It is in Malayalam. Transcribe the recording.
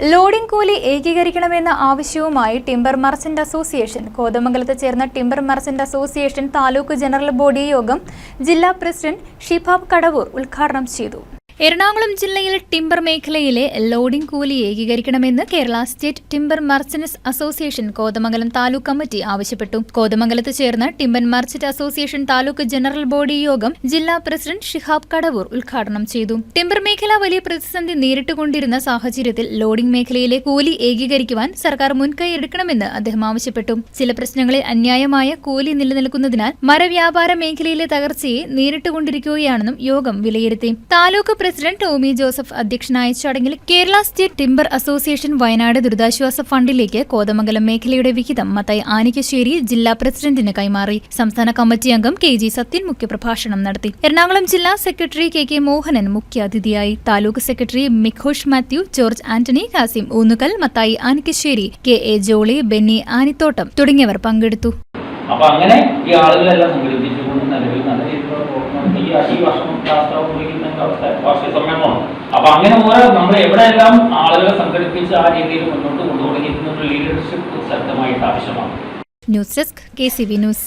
ലോഡിംഗ് കൂലി ഏകീകരിക്കണമെന്ന ആവശ്യവുമായി ടിംബർ മർച്ചന്റ് അസോസിയേഷൻ കോതമംഗലത്ത് ചേർന്ന timber merchant association taluk general body യോഗം ജില്ലാ പ്രസിഡന്റ് ഷിഫാബ് കടവൂർ ഉദ്ഘാടനം ചെയ്തു. എറണാകുളം ജില്ലയിൽ ടിംബർ മേഖലയിലെ ലോഡിംഗ് കൂലി ഏകീകരിക്കണമെന്ന് Kerala state timber merchants association Kothamangalam taluk committee ആവശ്യപ്പെട്ടു. കോതമംഗലത്ത് ചേർന്ന timber merchant association taluk general body യോഗം ജില്ലാ പ്രസിഡന്റ് ഷിഹാബ് കടവൂർ ഉദ്ഘാടനം ചെയ്തു. ടിംബർ മേഖല വലിയ പ്രതിസന്ധി നേരിട്ടുകൊണ്ടിരുന്ന സാഹചര്യത്തിൽ ലോഡിംഗ് മേഖലയിലെ കൂലി ഏകീകരിക്കുവാൻ സർക്കാർ മുൻകൈ എടുക്കണമെന്ന് അദ്ദേഹം ആവശ്യപ്പെട്ടു. ചില പ്രശ്നങ്ങളിൽ അന്യായമായ കൂലി നിലനിൽക്കുന്നതിനാൽ മരവ്യാപാര മേഖലയിലെ തകർച്ചയെ നേരിട്ടുകൊണ്ടിരിക്കുകയാണെന്നും യോഗം വിലയിരുത്തി. താലൂക്ക് പ്രസിഡന്റ് ടോമി ജോസഫ് അധ്യക്ഷനായ ചടങ്ങിൽ Kerala state timber association Wayanad ദുരിതാശ്വാസ ഫണ്ടിലേക്ക് കോതമംഗലം മേഖലയുടെ വിഹിതം മത്തായി ആനിക്കശ്ശേരി ജില്ലാ പ്രസിഡന്റിന് കൈമാറി. സംസ്ഥാന കമ്മിറ്റി അംഗം കെ ജി സത്യൻ മുഖ്യപ്രഭാഷണം നടത്തി. എറണാകുളം ജില്ലാ സെക്രട്ടറി കെ കെ മോഹനൻ മുഖ്യാതിഥിയായി. Taluk secretary Mikhosh Mathew George Antony Kasim Oonnukal Mathai Anikkassery K A Jolly Benny Anithottam തുടങ്ങിയവർ പങ്കെടുത്തു. അപ്പൊ അങ്ങനെ ഈ ആളുകളെല്ലാം സംഘടിപ്പിച്ചുകൊണ്ട് വർഷം രാഷ്ട്രപതിക്കുന്ന അവസ്ഥ. വാർഷിക സമ്മേളനമാണ് അപ്പൊ അങ്ങനെ ഓരോ നമ്മൾ എവിടെയെല്ലാം ആളുകളെ സംഘടിപ്പിച്ച് ആ രീതിയിൽ മുന്നോട്ട് കൊണ്ടുപോകുന്നതിനുള്ള ലീഡർഷിപ്പ് ശക്തമായിട്ട് ആവശ്യമാണ്. News desk K C V news